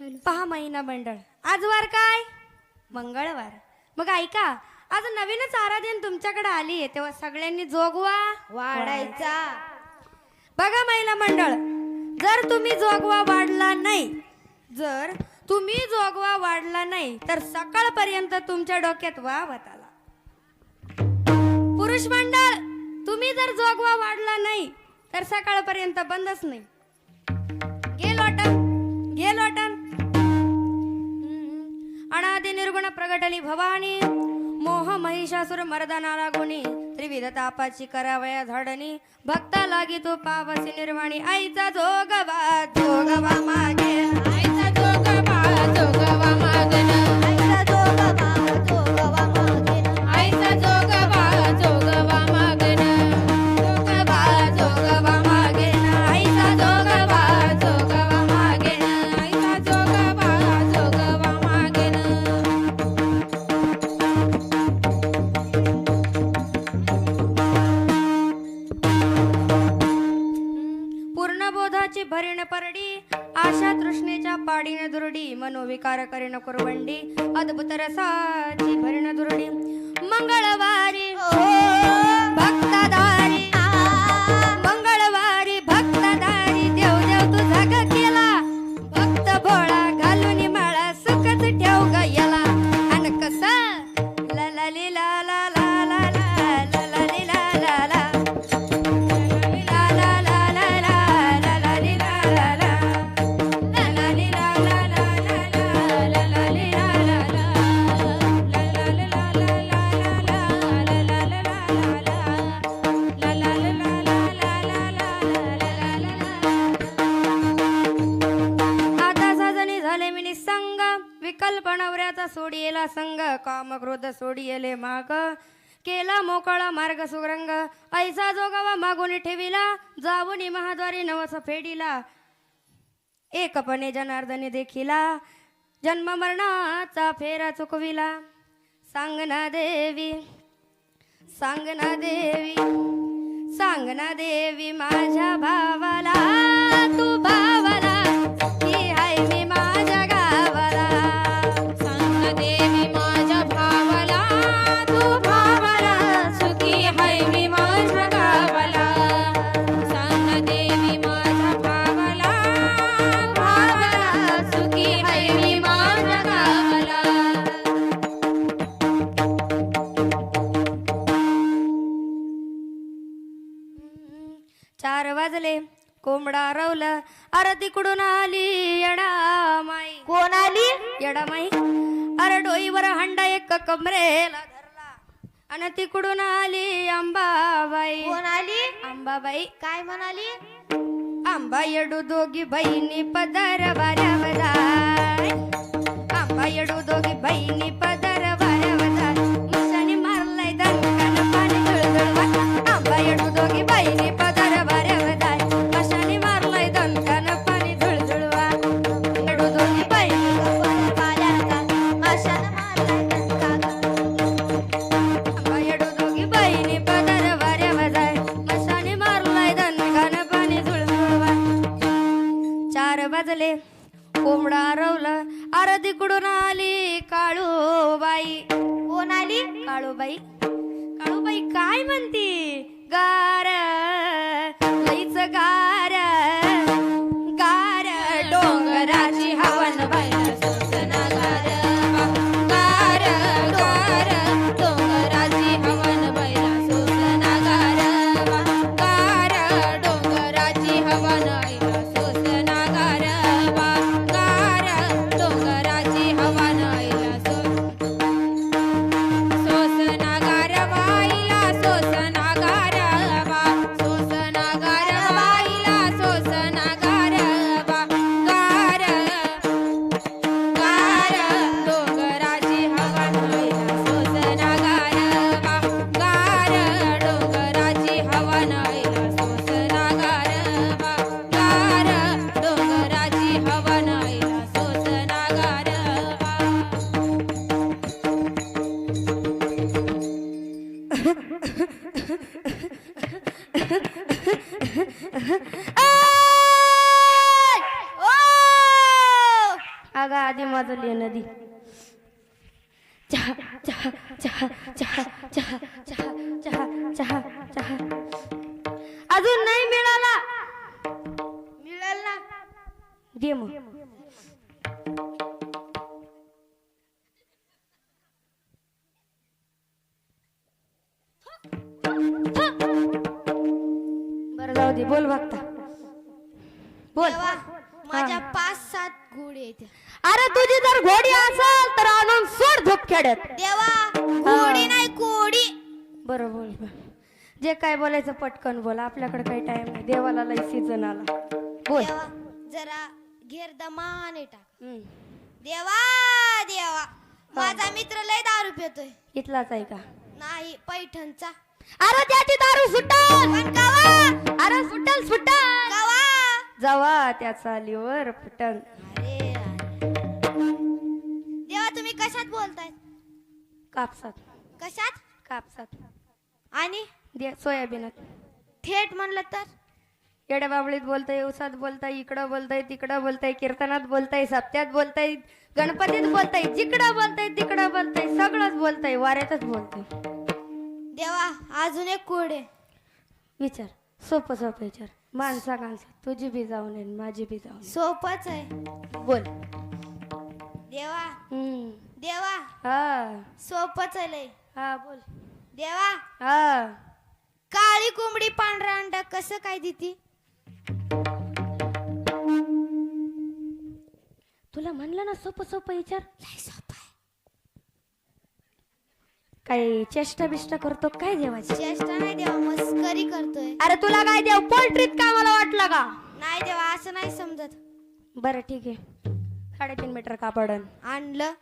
पहा महिना मंडळ. आज वार काय? मंगळवार. मग ऐका आज नवीनच आराधन तुमच्याकडे आली आहे तेव्हा सगळ्यांनी जोगवा. वाढायचा. बघा महिला मंडळ जर तुम्ही जोगवा वाढला नाही जर तुम्ही जोगवा वाढला नाही तर सकाळपर्यंत तुमच्या डोक्यात वावत आला. पुरुष मंडळ तुम्ही जर जोगवा वाढला नाही तर सकाळपर्यंत बंदच नाही. प्रगटली भवानी मोह महिषासुर मर्दनाला गुणी त्रिविध तापाची करावया झाडणी भक्ता लागी तो पावसी निर्वाणी आईचा जोगवा जोगवा मागे. पूर्णबोधाची भरीण परडी आशा तृष्णेच्या पाडीन दुरडी मनोविकार करीन कुरवंडी अद्भुत रसाची भरीण दुरडी. मंगळवारी काम क्रोध सोडियेले माग केला मोकळा मार्ग सुरंग ऐसा जोगावा मागून ठेविला जाऊनी महाद्वारी नवस फेडिला एकपणे जनार्दने देखिला जन्म मरणाचा फेरा चुकविला सांगना देवी सांगना देवी सांगना देवी माझ्या भावाला कोंबडा रवला अरे तिकडून आली येडा माई. कोण आली? येडा माई. अरे डोईवर हंडा एक कमरेला धरला. आणि तिकडून आली अंबाबाई. कोण आली? अंबाबाई. काय म्हणाली? आंबा येडू दोघी बहिणी पदर वाऱ्यावदाय आंबा येडू दोघी बहिणी नाही म्हणती? गा आधी नदी. चहा चहा चहा चहा चहा चहा चहा चहा चहा. अजून नाही मिळाला. मिळाला दे मग. बरं जाऊ दे बोल बघता बोल. माझ्या पाच सात घोडे आहेत. अरे तुझी जर घोडी असेल तर आणून सोड झोप खेळत देवा घोडी नाही कोडी बरं बोल बोल. जे काय बोलायचं पटकन बोल आपल्याकडे काही टाइम नाही. देवाला लय सीझन आला. बोल. देवा जरा घेर दमाने टाक. हम्म. देवा देवा. माझा मित्र लय दारू पितोय. इथलाच आहे का? नाही पैठणचा. अरे त्याची दारू सुटल. पण कवा? अरे सुटल सुटल. जवा त्याचा लिव्हर अरे अरे. देवा तुम्ही कशात बोलताय कापसात. कशात? कापसात. आणि? दे सोयाबीनात. थेट म्हणलं तर? येड्या बाबळीत बोलताय उसात बोलताय इकडं बोलताय तिकडं बोलताय कीर्तनात बोलताय सप्त्यात बोलताय गणपतीत बोलताय जिकडं बोलताय तिकडं बोलताय सगळंच बोलताय वाऱ्यातच बोलताय. देवा अजून एक कोडे विचार सोपं सोपं विचार. माणसा माणसा तुझी बी जाऊन येईल माझी बी जाऊन सोपच आहे. बोल. देवा. हम्म. देवा. हा. सोपच आहे लय. हा बोल. देवा. हा. काळी कोंबडी पांढरा अंडा कसं काय देती? तुला म्हणलं ना सोपं सोपं विचार? लय सोपं काय चेष्टा बिष्टा करतो काय देवाची? चेष्टा नाही देवा मस्करी करतोय. अरे तुला काय देव पोल्ट्रीत काय मला वाटलं का? नाही देवा असं नाही समजत. बरं ठीक आहे. साडेतीन मीटर कापडन आणलं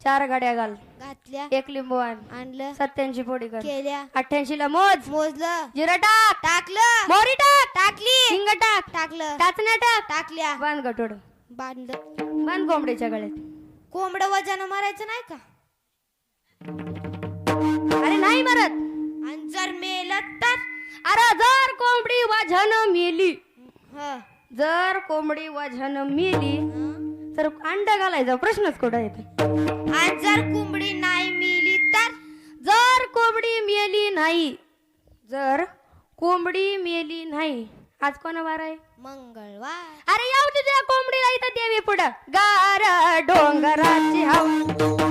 चार गाड्या घाल. घातल्या एक लिंबू आण. आणलं सत्याऐंशी पोडी कर. केल्या. अठ्ठ्याऐंशी ला मोज. मोजलं. जिरा टाक. टाकलं. मोरी टाक. टाकली. हिंग टाक. टाकलं. टाचण्या टाक. टाकल्या. बांध गटोड बांधलं बांध कोंबडीच्या गळ्यात. कोंबड वजन मारायचं नाही का? नाही मरत. आणि जर मेलं तर? अरे जर कोंबडी वजन मेली. ह. जर कोंबडी वजन मेली तर अंड घालायचा प्रश्नच कुठं येतो? आणि जर कोंबडी नाही मिली तर? जर कोंबडी मेली नाही जर कोंबडी मेली नाही आज कोणा वार आहे? मंगळवार. अरे येऊ तुझ्या कोंबडीला इथं देवी पुढं. गार डोंगराची हवा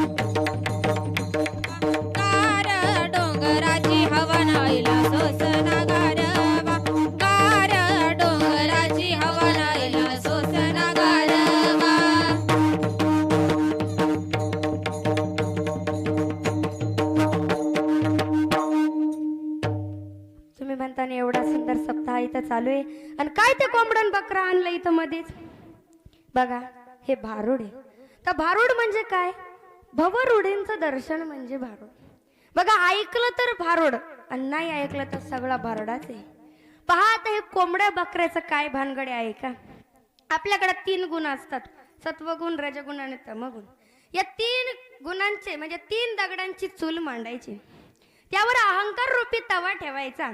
सप्ताह चालू आहे. आणि काय ते कोंबडन बकरा आणलं इथं मध्येच? बघा हे भारुड आहे. तर भारुड म्हणजे काय? भवरुडींचं दर्शन म्हणजे भारूड. बघा ऐकलं तर भारुड आणि नाही ऐकलं तर सगळा भारुडाच आहे. पहा आता हे कोंबड्या बकऱ्याचं काय भानगडे आहे का? आपल्याकडे तीन गुण असतात. सत्वगुण रजगुण आणि तमगुण. या तीन गुणांचे म्हणजे तीन दगडांची चूल मांडायची. त्यावर अहंकार रूपी तवा ठेवायचा.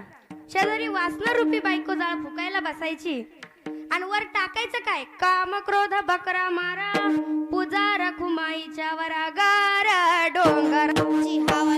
शेजारी वासना रूपी बायको जाळ फुकायला बसायची. आणि वर टाकायचं काय? काम क्रोध बकरा मारा पूजा रखुमाईच्या वरा गार डोंगर. ची हवा